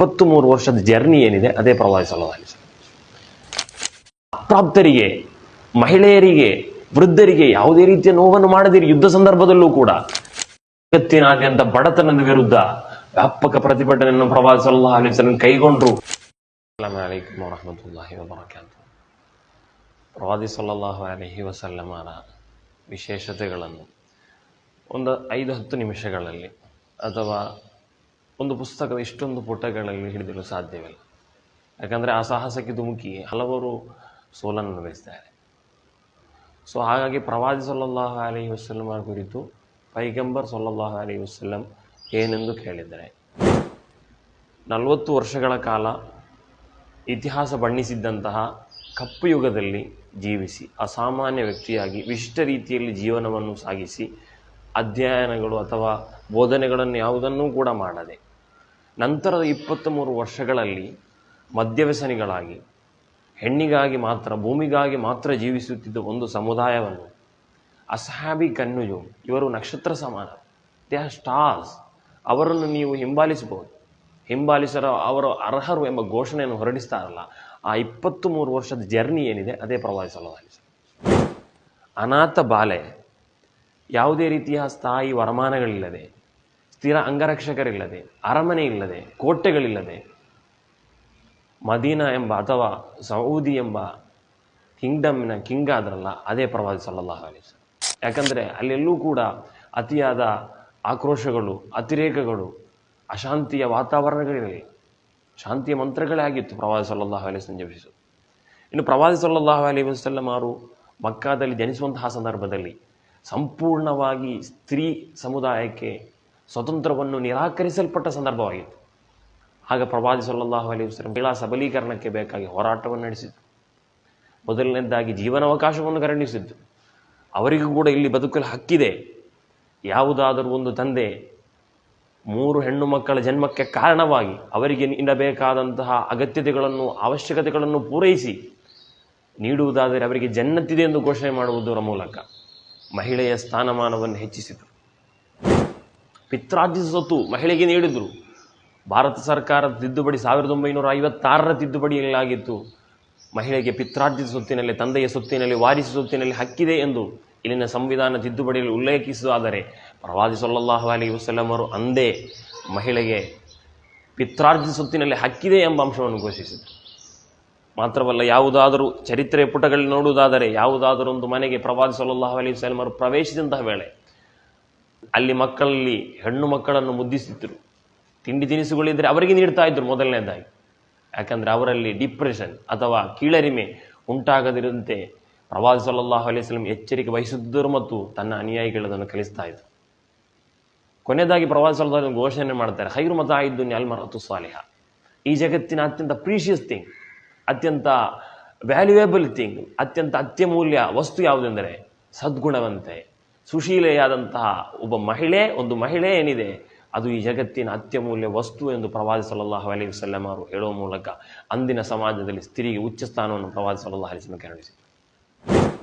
ಇಪ್ಪತ್ತು ಮೂರು ವರ್ಷದ ಜರ್ನಿ ಏನಿದೆ, ಅದೇ ಪ್ರವಾದಿ ಅಲೈಹಿ ಅಪ್ರಾಪ್ತರಿಗೆ ಮಹಿಳೆಯರಿಗೆ, ವೃದ್ಧರಿಗೆ ಯಾವುದೇ ರೀತಿಯ ನೋವನ್ನು ಮಾಡದಿರಿ. ಯುದ್ಧ ಸಂದರ್ಭದಲ್ಲೂ ಕೂಡ. ಜಗತ್ತಿನಾದ್ಯಂತ ಬಡತನದ ವಿರುದ್ಧ ವ್ಯಾಪಕ ಪ್ರತಿಭಟನೆಯನ್ನು ಪ್ರವಾದಿ ಕೈಗೊಂಡರು. ವಸಲ್ಲಂ ಕೈಗೊಂಡ್ರು ಪ್ರವಾದಿ ಸಲ್ಲಾಹು ಅಲಹಿ ವಸಲ್ಲಮರ ವಿಶೇಷತೆಗಳನ್ನು ಒಂದು ಐದು ಹತ್ತು ನಿಮಿಷಗಳಲ್ಲಿ ಅಥವಾ ಒಂದು ಪುಸ್ತಕದ ಇಷ್ಟೊಂದು ಪುಟಗಳಲ್ಲಿ ಹಿಡಿದಿರಲು ಸಾಧ್ಯವಿಲ್ಲ. ಯಾಕಂದರೆ ಆ ಸಾಹಸಕ್ಕೆ ಧುಮುಕಿ ಹಲವರು ಸೋಲನ್ನು ಅನುಭವಿಸ್ತಾರೆ ಸೊ ಹಾಗಾಗಿ ಪ್ರವಾದಿ ಸಲ್ಲಲ್ಲಾಹು ಅಲಿ ವಸಲ್ಲಮರ ಕುರಿತು ಪೈಗಂಬರ್ ಸೊಲ್ಲಾಹ ಅಲಿ ವಸಲ್ಲಂ ಏನೆಂದು ಕೇಳಿದ್ದಾರೆ ನಲವತ್ತು ವರ್ಷಗಳ ಕಾಲ ಇತಿಹಾಸ ಬಣ್ಣಿಸಿದ್ದಂತಹ ಕಪ್ಪು ಯುಗದಲ್ಲಿ ಜೀವಿಸಿ, ಅಸಾಮಾನ್ಯ ವ್ಯಕ್ತಿಯಾಗಿ ವಿಶಿಷ್ಟ ರೀತಿಯಲ್ಲಿ ಜೀವನವನ್ನು ಸಾಗಿಸಿ, ಅಧ್ಯಯನಗಳು ಅಥವಾ ಬೋಧನೆಗಳನ್ನು ಯಾವುದನ್ನೂ ಕೂಡ ಮಾಡದೆ ನಂತರದ ಇಪ್ಪತ್ತ್ ಮೂರು ವರ್ಷಗಳಲ್ಲಿ ಮದ್ಯವ್ಯಸನಿಗಳಾಗಿ, ಹೆಣ್ಣಿಗಾಗಿ ಮಾತ್ರ, ಭೂಮಿಗಾಗಿ ಮಾತ್ರ ಜೀವಿಸುತ್ತಿದ್ದ ಒಂದು ಸಮುದಾಯವನ್ನು ಅಸಹಾಬಿ ಕನ್ನುಜು, ಇವರು ನಕ್ಷತ್ರ ಸಮಾನ, ದೇ ಆರ್ ಸ್ಟಾರ್ಸ್, ಅವರನ್ನು ನೀವು ಹಿಂಬಾಲಿಸಬಹುದು. ಹಿಂಬಾಲಿಸರ ಅವರು ಅರ್ಹರು ಎಂಬ ಘೋಷಣೆಯನ್ನು ಹೊರಡಿಸ್ತಾರಲ್ಲ, ಆ ಇಪ್ಪತ್ತು ಮೂರು ವರ್ಷದ ಜರ್ನಿ ಏನಿದೆ, ಅದೇ ಅಲೈಹಿ ಅನಾಥ ಬಾಲೆ ಯಾವುದೇ ರೀತಿಯ ಸ್ಥಾಯಿ ವರಮಾನಗಳಿಲ್ಲದೆ ಸ್ಥಿರ ಅಂಗರಕ್ಷಕರಿಲ್ಲದೆ ಅರಮನೆ ಇಲ್ಲದೆ ಕೋಟೆಗಳಿಲ್ಲದೆ, ಮದೀನಾ ಎಂಬ ಅಥವಾ ಸೌದಿ ಎಂಬ ಕಿಂಗ್ಡಮ್ನ ಕಿಂಗ್ ಆದ್ರಲ್ಲ, ಅದೇ ಪ್ರವಾದಿ ಸಲ್ಲಲ್ಲಾಹು ವಸಲ್ಲಂ. ಯಾಕಂದರೆ ಅಲ್ಲೆಲ್ಲೂ ಕೂಡ ಅತಿಯಾದ ಆಕ್ರೋಶಗಳು, ಅತಿರೇಕಗಳು, ಅಶಾಂತಿಯ ವಾತಾವರಣಗಳಿರಲಿ, ಶಾಂತಿಯ ಮಂತ್ರಗಳೇ ಆಗಿತ್ತು ಪ್ರವಾದಿ ಸಲ್ಲಲ್ಲಾಹು ವಸಲ್ಲಂ ಜಪಿಸು ಇನ್ನು ಪ್ರವಾದಿ ಸಲ್ಲಲ್ಲಾಹು ಅಲಿ ವಸಲ್ಲಂ ಅವರು ಮಕ್ಕಾದಲ್ಲಿ ಜನಿಸುವಂತಹ ಸಂದರ್ಭದಲ್ಲಿ ಸಂಪೂರ್ಣವಾಗಿ ಸ್ತ್ರೀ ಸಮುದಾಯಕ್ಕೆ ಸ್ವತಂತ್ರವನ್ನು ನಿರಾಕರಿಸಲ್ಪಟ್ಟ ಸಂದರ್ಭವಾಗಿತ್ತು. ಆಗ ಪ್ರವಾದಿ ಸಲ್ಲಲ್ಲಾಹು ಅಲಿ ವಸಲ್ಲಂ ಮಹಿಳಾ ಸಬಲೀಕರಣಕ್ಕೆ ಬೇಕಾಗಿ ಹೋರಾಟವನ್ನು ನಡೆಸಿದ್ದು ಮೊದಲನೇದಾಗಿ ಜೀವನಾವಕಾಶವನ್ನು ಕರುಣಿಸಿದ್ದು ಅವರಿಗೂ ಕೂಡ ಇಲ್ಲಿ ಬದುಕಲು ಹಕ್ಕಿದೆ. ಯಾವುದಾದರೂ ಒಂದು ತಂದೆ ಮೂರು ಹೆಣ್ಣು ಮಕ್ಕಳ ಜನ್ಮಕ್ಕೆ ಕಾರಣವಾಗಿ ಅವರಿಗೆ ನೀಡಬೇಕಾದಂತಹ ಅಗತ್ಯತೆಗಳನ್ನು, ಅವಶ್ಯಕತೆಗಳನ್ನು ಪೂರೈಸಿ ನೀಡುವುದಾದರೆ ಅವರಿಗೆ ಜನ್ನತ್ತಿದೆ ಎಂದು ಘೋಷಣೆ ಮಾಡುವುದರ ಮೂಲಕ. ಮಹಿಳೆಯ ಸ್ಥಾನಮಾನವನ್ನು ಹೆಚ್ಚಿಸಿದರು. ಪಿತ್ರಾರ್ಜಿತ ಸ್ವತ್ತು ಮಹಿಳೆಗೆ ನೀಡಿದರು. ಭಾರತ ಸರ್ಕಾರದ ತಿದ್ದುಪಡಿ ಸಾವಿರದ ಒಂಬೈನೂರ ಐವತ್ತಾರರ ತಿದ್ದುಪಡಿಯಲ್ಲಾಗಿತ್ತು ಮಹಿಳೆಗೆ ಪಿತ್ರಾರ್ಜಿತ ಸೊತ್ತಿನಲ್ಲಿ ತಂದೆಯ ಸೊತ್ತಿನಲ್ಲಿ ವಾರಿಸು ಸೊತ್ತಿನಲ್ಲಿ ಹಕ್ಕಿದೆ ಎಂದು ಇಲ್ಲಿನ ಸಂವಿಧಾನ ತಿದ್ದುಪಡಿಯಲ್ಲಿ ಉಲ್ಲೇಖಿಸುವುದಾದರೆ ಪ್ರವಾದಿ ಸಲ್ಲಲ್ಲಾಹು ಅಲೈಹಿ ವಸಲ್ಲಮರು ಅಂದೇ ಮಹಿಳೆಗೆ ಪಿತ್ರಾರ್ಜಿತ ಸೊತ್ತಿನಲ್ಲಿ ಹಕ್ಕಿದೆ ಎಂಬ ಅಂಶವನ್ನು ಘೋಷಿಸಿದರು. ಮಾತ್ರವಲ್ಲ, ಯಾವುದಾದರೂ ಚರಿತ್ರೆಯ ಪುಟಗಳಲ್ಲಿ ನೋಡುವುದಾದರೆ ಯಾವುದಾದರೂ ಒಂದು ಮನೆಗೆ ಪ್ರವಾದಿ ಸಲ್ಲಲ್ಲಾಹು ಅಲೈಹಿ ವಸಲ್ಲಮರು ಪ್ರವೇಶಿಸಿದಂತಹ ವೇಳೆ ಅಲ್ಲಿ ಮಕ್ಕಳಲ್ಲಿ ಹೆಣ್ಣು ಮಕ್ಕಳನ್ನು ಮುದ್ದಿಸಿದ್ರು. ತಿಂಡಿ ತಿನಿಸುಗಳಿದ್ದರೆ ಅವರಿಗೆ ನೀಡ್ತಾ ಇದ್ರು ಮೊದಲನೇದಾಗಿ. ಯಾಕಂದರೆ ಅವರಲ್ಲಿ ಡಿಪ್ರೆಷನ್ ಅಥವಾ ಕೀಳರಿಮೆ ಉಂಟಾಗದಿರಂತೆ ಪ್ರವಾದಿ ಸಲ್ಲಲ್ಲಾಹು ಅಲೈಹಿ ವಸಲ್ಲಂ ಎಚ್ಚರಿಕೆ ವಹಿಸಿದ್ದರು ಮತ್ತು ತನ್ನ ಅನುಯಾಯಿಗಳದನ್ನು ಕಲಿಸ್ತಾ ಇದ್ದರು ಕೊನೆಯದಾಗಿ ಪ್ರವಾದಿ ಸಲ್ಲಲ್ಲಾಹು ಘೋಷಣೆ ಮಾಡ್ತಾರೆ ಹೈರು ಮತ ಇದ್ದು ಅಲ್ಮರತು ಸಾಲಿಹ. ಈ ಜಗತ್ತಿನ ಅತ್ಯಂತ ಪ್ರೀಶಿಯಸ್ ಥಿಂಗ್ ಅತ್ಯಂತ ವ್ಯಾಲ್ಯೂಯೇಬಲ್ ಥಿಂಗ್ ಅತ್ಯಂತ ಅತ್ಯಮೂಲ್ಯ ವಸ್ತು ಯಾವುದೆಂದರೆ ಸದ್ಗುಣವಂತೆ. ಸುಶೀಲೆಯಾದಂತಹ ಒಬ್ಬ ಮಹಿಳೆ, ಒಂದು ಮಹಿಳೆ ಏನಿದೆ, ಅದು ಈ ಜಗತ್ತಿನ ಅತ್ಯಮೂಲ್ಯ ವಸ್ತು ಎಂದು ಪ್ರವಾದಿ ಸಲ್ಲಲ್ಲಾಹು ಅಲಿ ವಸಲ್ಲಂ ಅವರು ಹೇಳುವ ಮೂಲಕ ಅಂದಿನ ಸಮಾಜದಲ್ಲಿ ಸ್ತ್ರೀಗೆ ಉಚ್ಚ ಸ್ಥಾನವನ್ನು ಪ್ರವಾದಿ ಸಲ್ಲಲ್ಲಾಹು ಅಲೈಹಿ ವಸಲ್ಲಂ ಕರುಣಿಸಿದರು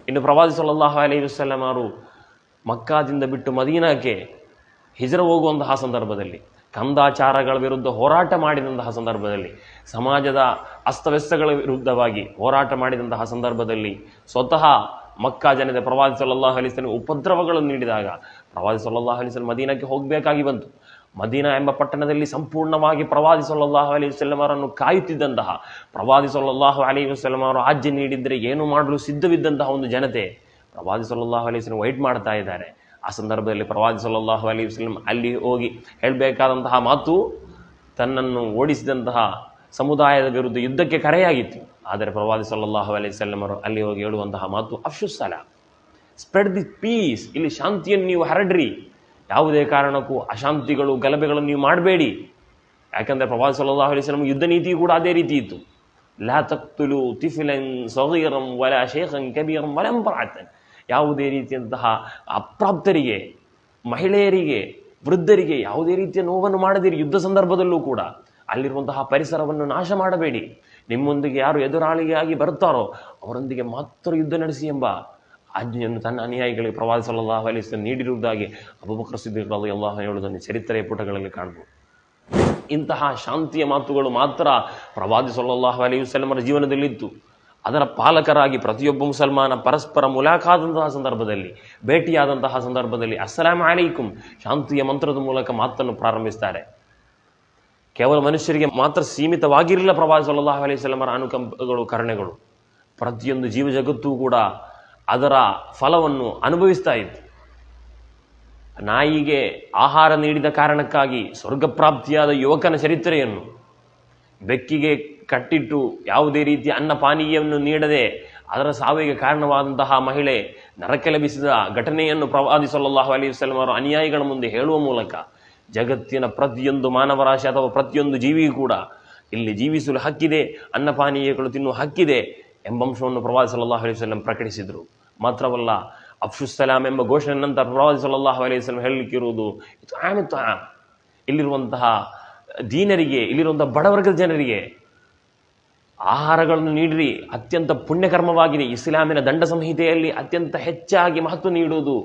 ಇನ್ನು ಪ್ರವಾದಿ ಸಲ್ಲಲ್ಲಾಹು ಅಲಿ ವಸಲ್ಲಂ ಮಕ್ಕಾದಿಂದ ಬಿಟ್ಟು ಮದೀನಾಕ್ಕೆ ಹಿಜರ ಹೋಗುವಂತಹ ಸಂದರ್ಭದಲ್ಲಿ, ಕಂದಾಚಾರಗಳ ವಿರುದ್ಧ ಹೋರಾಟ ಮಾಡಿದಂತಹ ಸಂದರ್ಭದಲ್ಲಿ, ಸಮಾಜದ ಅಸ್ತವ್ಯಸ್ತಗಳ ವಿರುದ್ಧವಾಗಿ ಹೋರಾಟ ಮಾಡಿದಂತಹ ಸಂದರ್ಭದಲ್ಲಿ ಸ್ವತಃ ಮಕ್ಕಾ ಜನತೆ ಪ್ರವಾದಿ ಸಲ್ಲಲ್ಲಾಹು ಅಲೈಹಿ ವಸಲ್ಲಂ ಉಪದ್ರವಗಳನ್ನು ನೀಡಿದಾಗ ಪ್ರವಾದಿ ಸಲ್ಲಲ್ಲಾಹು ಅಲೈಹಿ ವಸಲ್ಲಂ ಮದೀನಕ್ಕೆ ಹೋಗಬೇಕಾಗಿ ಬಂತು. ಮದೀನಾ ಎಂಬ ಪಟ್ಟಣದಲ್ಲಿ ಸಂಪೂರ್ಣವಾಗಿ ಪ್ರವಾದಿ ಸಲ್ಲಲ್ಲಾಹು ಅಲಿ ವಸಲ್ಲಂ ಅವರನ್ನು ಕಾಯುತ್ತಿದ್ದಂತಹ ಪ್ರವಾದಿ ಸಲ್ಲಲ್ಲಾಹು ಅಲಿ ವಸಲ್ಲಂ ಆಜ್ಯ ನೀಡಿದರೆ ಏನು ಮಾಡಲು ಸಿದ್ಧವಿದ್ದಂತಹ ಒಂದು ಜನತೆ ಪ್ರವಾದಿ ಸಲ್ಲಲ್ಲಾಹು ಅಲಿ ವಸಲ್ಲಂ ವೈಟ್ ಮಾಡ್ತಾ ಇದ್ದಾರೆ. ಆ ಸಂದರ್ಭದಲ್ಲಿ ಪ್ರವಾದಿ ಸಲ್ಲಲ್ಲಾಹು ಅಲಿ ವಸಲ್ಲಂ ಅಲ್ಲಿ ಹೋಗಿ ಹೇಳಬೇಕಾದಂತಹ ಮಾತು ತನ್ನನ್ನು ಓಡಿಸಿದಂತಹ ಸಮುದಾಯದ ವಿರುದ್ಧ ಯುದ್ಧಕ್ಕೆ ಕರೆಯಾಗಿತ್ತು. ಆದರೆ ಪ್ರವಾದಿ ಸಲ್ಲಲ್ಲಾಹು ಅವರು ಅಲ್ಲಿ ಹೋಗಿ ಹೇಳುವಂತಹ ಮಾತು ಅಫ್ಸುಸ್ಸಲ ಸ್ಪ್ರೆಡ್ ದಿ ಪೀಸ್, ಇಲ್ಲಿ ಶಾಂತಿಯನ್ನು ನೀವು ಹರಡ್ರಿ. ಯಾವುದೇ ಕಾರಣಕ್ಕೂ ಅಶಾಂತಿಗಳು, ಗಲಭೆಗಳನ್ನು ನೀವು ಮಾಡಬೇಡಿ. ಯಾಕಂದರೆ ಪ್ರವಾದಿ ಸಲ್ಲಲ್ಲಾಹು ಅಲೈಹಿ ವಸಲ್ಲಂ ಯುದ್ಧ ನೀತಿ ಕೂಡ ಅದೇ ರೀತಿ ಇತ್ತು. ಲಾ ತಕ್ತುಲು ತಿಫಿಲನ್ ಸೊಗೀರಂ ವಲ ಶೇಖನ್ ಕಬೀರಂ ವಲಂಬರಾತನ್ ಯಾವುದೇ ರೀತಿಯಂತಹ ಅಪ್ರಾಪ್ತರಿಗೆ, ಮಹಿಳೆಯರಿಗೆ, ವೃದ್ಧರಿಗೆ ಯಾವುದೇ ರೀತಿಯ ನೋವನ್ನು ಮಾಡದಿರಿ, ಯುದ್ಧ ಸಂದರ್ಭದಲ್ಲೂ ಕೂಡ. ಅಲ್ಲಿರುವಂತಹ ಪರಿಸರವನ್ನು ನಾಶ ಮಾಡಬೇಡಿ. ನಿಮ್ಮೊಂದಿಗೆ ಯಾರು ಎದುರಾಳಿಯಾಗಿ ಬರುತ್ತಾರೋ ಅವರೊಂದಿಗೆ ಮಾತ್ರ ಯುದ್ಧ ನಡೆಸಿ ಎಂಬ ಆಜ್ಞೆಯನ್ನು ತನ್ನ ಅನುಯಾಯಿಗಳಿಗೆ ಪ್ರವಾದಿ ವಸಲ್ಲಂ ನೀಡಿರುವುದಾಗಿ ಅಬೂಬಕರ್ ಸಿದ್ದಿಗಳು ಎಲ್ಲ ಹೇಳುವುದನ್ನು ಚರಿತ್ರೆಯ ಪುಟಗಳಲ್ಲಿ ಕಾಣಬಹುದು ಇಂತಹ ಶಾಂತಿಯ ಮಾತುಗಳು ಮಾತ್ರ ಪ್ರವಾದಿ ಸಲ್ಲಲ್ಲಾಹು ಅಲಿ ವಸಲ್ಲಮರ ಜೀವನದಲ್ಲಿತ್ತು. ಅದರ ಪಾಲಕರಾಗಿ ಪ್ರತಿಯೊಬ್ಬ ಮುಸಲ್ಮಾನ ಪರಸ್ಪರ ಮುಲಾಕಾದಂತಹ ಸಂದರ್ಭದಲ್ಲಿ, ಭೇಟಿಯಾದಂತಹ ಸಂದರ್ಭದಲ್ಲಿ ಅಸ್ಸಲಾಂ ಅಲೈಕುಂ ಶಾಂತಿಯ ಮಂತ್ರದ ಮೂಲಕ ಮಾತನ್ನು ಪ್ರಾರಂಭಿಸ್ತಾರೆ. ಕೇವಲ ಮನುಷ್ಯರಿಗೆ ಮಾತ್ರ ಸೀಮಿತವಾಗಿರಲಿಲ್ಲ ಪ್ರವಾದಿ ಅಲೈಹಿ ಸಲಮರ ಅನುಕಂಪಗಳು, ಕರುಣೆಗಳು. ಪ್ರತಿಯೊಂದು ಜೀವ ಜಗತ್ತು ಕೂಡ ಅದರ ಫಲವನ್ನು ಅನುಭವಿಸ್ತಾ ಇತ್ತು. ನಾಯಿಗೆ ಆಹಾರ ನೀಡಿದ ಕಾರಣಕ್ಕಾಗಿ ಸ್ವರ್ಗಪ್ರಾಪ್ತಿಯಾದ ಯುವಕನ ಚರಿತ್ರೆಯನ್ನು, ಬೆಕ್ಕಿಗೆ ಕಟ್ಟಿಟ್ಟು ಯಾವುದೇ ರೀತಿಯ ಅನ್ನ ಪಾನೀಯವನ್ನು ನೀಡದೆ ಅದರ ಸಾವಿಗೆ ಕಾರಣವಾದಂತಹ ಮಹಿಳೆ ನರಕೆ ಲಭಿಸಿದ ಘಟನೆಯನ್ನು ಪ್ರವಾದಿ ಅಲೈಹಿ ವಸಲ್ಲಂ ಅವರ ಅನುಯಾಯಿಗಳ ಮುಂದೆ ಹೇಳುವ ಮೂಲಕ ಜಗತ್ತಿನ ಪ್ರತಿಯೊಂದು ಮಾನವರಾಶಿ ಅಥವಾ ಪ್ರತಿಯೊಂದು ಜೀವಿಗೂ ಕೂಡ ಇಲ್ಲಿ ಜೀವಿಸಲು ಹಕ್ಕಿದೆ, ಅನ್ನಪಾನೀಯಗಳು ತಿನ್ನುವ ಹಕ್ಕಿದೆ ಎಂಬ ಅಂಶವನ್ನು ಪ್ರವಾದಿ ಸಲ್ಲಲ್ಲಾಹು ಅಲೈಹಿ ವಸಲ್ಲಂ ಪ್ರಕಟಿಸಿದರು. ಮಾತ್ರವಲ್ಲ ಅಫ್ಸುಸಲಾಂ ಎಂಬ ಘೋಷಣೆ ನಂತರ ಪ್ರವಾದಿ ಸಲ್ಲಲ್ಲಾಹು ಅಲೈಹಿ ವಸಲ್ಲಂ ಹೇಳಲಿಕ್ಕಿರುವುದು ಇದು ಆಮ್ ಇಲ್ಲಿರುವಂತಹ ದೀನರಿಗೆ ಇಲ್ಲಿರುವಂತಹ ಬಡವರ್ಗದ ಜನರಿಗೆ ಆಹಾರಗಳನ್ನು ನೀಡಿರಿ, ಅತ್ಯಂತ ಪುಣ್ಯಕರ್ಮವಾಗಿದೆ. ಇಸ್ಲಾಮಿನ ದಂಡ ಸಂಹಿತೆಯಲ್ಲಿ ಅತ್ಯಂತ ಹೆಚ್ಚಾಗಿ ಮಹತ್ವ ನೀಡುವುದು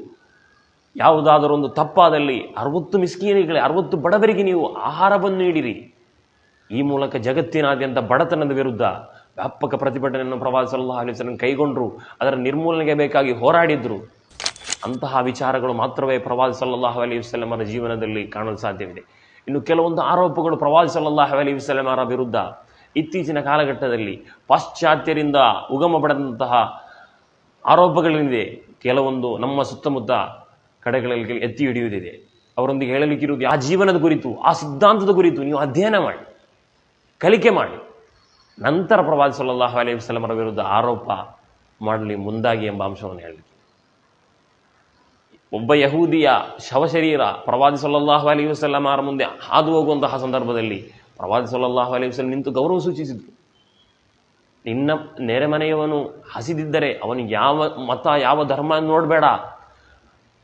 ಯಾವುದಾದರೂ ಒಂದು ತಪ್ಪಾದಲ್ಲಿ ಅರವತ್ತು ಮಿಸ್ಕೀನಿಗಳೇ, ಅರವತ್ತು ಬಡವರಿಗೆ ನೀವು ಆಹಾರವನ್ನು ನೀಡಿರಿ. ಈ ಮೂಲಕ ಜಗತ್ತಿನಾದ್ಯಂತ ಬಡತನದ ವಿರುದ್ಧ ವ್ಯಾಪಕ ಪ್ರತಿಭಟನೆಯನ್ನು ಪ್ರವಾಸ ವಸಲ್ಲಂ ಕೈಗೊಂಡರು, ಅದರ ನಿರ್ಮೂಲನೆಗೆ ಬೇಕಾಗಿ ಹೋರಾಡಿದ್ರು. ಅಂತಹ ವಿಚಾರಗಳು ಮಾತ್ರವೇ ಪ್ರವಾದಿ ಸಲ್ಲಲ್ಲಾಹು ಅಲಿ ವಸಲ್ಲಮರ ಜೀವನದಲ್ಲಿ ಕಾಣಲು ಸಾಧ್ಯವಿದೆ. ಇನ್ನು ಕೆಲವೊಂದು ಆರೋಪಗಳು ಪ್ರವಾದಿ ಸಲ್ಲಲ್ಲಾಹು ಅಲಿ ವಸಲ್ಲಮರ ವಿರುದ್ಧ ಇತ್ತೀಚಿನ ಕಾಲಘಟ್ಟದಲ್ಲಿ ಪಾಶ್ಚಾತ್ಯರಿಂದ ಉಗಮ ಪಡೆದಂತಹ ಆರೋಪಗಳೇನಿದೆ, ಕೆಲವೊಂದು ನಮ್ಮ ಸುತ್ತಮುತ್ತ ಕಡೆಗಳಲ್ಲಿ ಎತ್ತಿ ಹಿಡಿಯುವುದಿದೆ. ಅವರೊಂದಿಗೆ ಹೇಳಲಿಕ್ಕಿರುವುದು ಆ ಜೀವನದ ಕುರಿತು, ಆ ಸಿದ್ಧಾಂತದ ಕುರಿತು ನೀವು ಅಧ್ಯಯನ ಮಾಡಿ, ಕಲಿಕೆ ಮಾಡಿ. ನಂತರ ಪ್ರವಾದಿ ಸಲ್ಲಲ್ಲಾಹು ಅಲೈಹಿ ವಸ್ಲಮರ ವಿರುದ್ಧ ಆರೋಪ ಮಾಡಲಿ ಮುಂದಾಗಿ ಎಂಬ ಅಂಶವನ್ನು ಹೇಳಲಿಕ್ಕೆ. ಒಬ್ಬ ಯಹೂದಿಯ ಶವಶರೀರ ಪ್ರವಾದಿ ಸಲ್ಲಲ್ಲಾಹು ಅಲೈಹಿ ವಸಲ್ಲಮರ ಮುಂದೆ ಹಾದು ಹೋಗುವಂತಹ ಸಂದರ್ಭದಲ್ಲಿ ಪ್ರವಾದಿ ಸಲ್ಲಲ್ಲಾಹು ಅಲೈಹಿ ವಸ್ಲಂ ನಿಂತು ಗೌರವ ಸೂಚಿಸಿದ್ರು. ನಿನ್ನ ನೆರೆಮನೆಯವನು ಹಸಿದಿದ್ದರೆ ಅವನಿಗೆ ಯಾವ ಮತ, ಯಾವ ಧರ್ಮ ನೋಡಬೇಡ.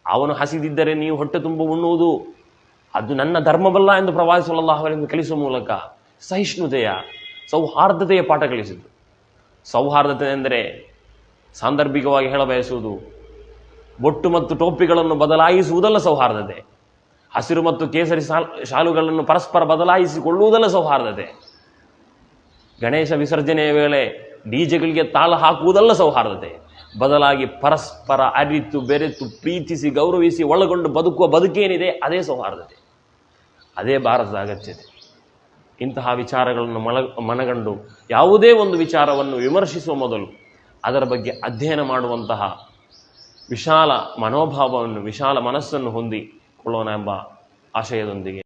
ಅವನು ಹಸಿದಿದ್ದರೆ ನೀವು ಹೊಟ್ಟೆ ತುಂಬ ಉಣ್ಣುವುದು. ಅದು ನನ್ನ ಧರ್ಮವಲ್ಲ ಎಂದು ಪ್ರವಾದಿ ಸಲ್ಲಲ್ಲಾಹು ಅವರಿಂದ ಕಲಿಸುವ ಮೂಲಕ ಸಹಿಷ್ಣುತೆಯ, ಸೌಹಾರ್ದತೆಯ ಪಾಠ ಕಲಿಸಿದ್ದು. ಸೌಹಾರ್ದತೆ ಎಂದರೆ ಸಾಂದರ್ಭಿಕವಾಗಿ ಹೇಳಬಯಸುವುದು ಬೊಟ್ಟು ಮತ್ತು ಟೋಪಿಗಳನ್ನು ಬದಲಾಯಿಸುವುದಲ್ಲ ಸೌಹಾರ್ದತೆ. ಹಸಿರು ಮತ್ತು ಕೇಸರಿ ಶಾಲುಗಳನ್ನು ಪರಸ್ಪರ ಬದಲಾಯಿಸಿಕೊಳ್ಳುವುದಲ್ಲ ಸೌಹಾರ್ದತೆ. ಗಣೇಶ ವಿಸರ್ಜನೆಯ ವೇಳೆ ಡಿಜೆಗಳಿಗೆ ತಾಳ ಹಾಕುವುದಲ್ಲ ಸೌಹಾರ್ದತೆ. ಬದಲಾಗಿ ಪರಸ್ಪರ ಅರಿತು ಬೆರೆತು ಪ್ರೀತಿಸಿ ಗೌರವಿಸಿ ಒಳಗೊಂಡು ಬದುಕುವ ಬದುಕೇನಿದೆ, ಅದೇ ಸೌಹಾರ್ದತೆ. ಅದೇ ಭಾರತದ ಅಗತ್ಯತೆ. ಇಂತಹ ವಿಚಾರಗಳನ್ನು ಮನಗಂಡು ಯಾವುದೇ ಒಂದು ವಿಚಾರವನ್ನು ವಿಮರ್ಶಿಸುವ ಮೊದಲು ಅದರ ಬಗ್ಗೆ ಅಧ್ಯಯನ ಮಾಡುವಂತಹ ವಿಶಾಲ ಮನೋಭಾವವನ್ನು, ವಿಶಾಲ ಮನಸ್ಸನ್ನು ಹೊಂದಿಕೊಳ್ಳೋಣ ಎಂಬ ಆಶಯದೊಂದಿಗೆ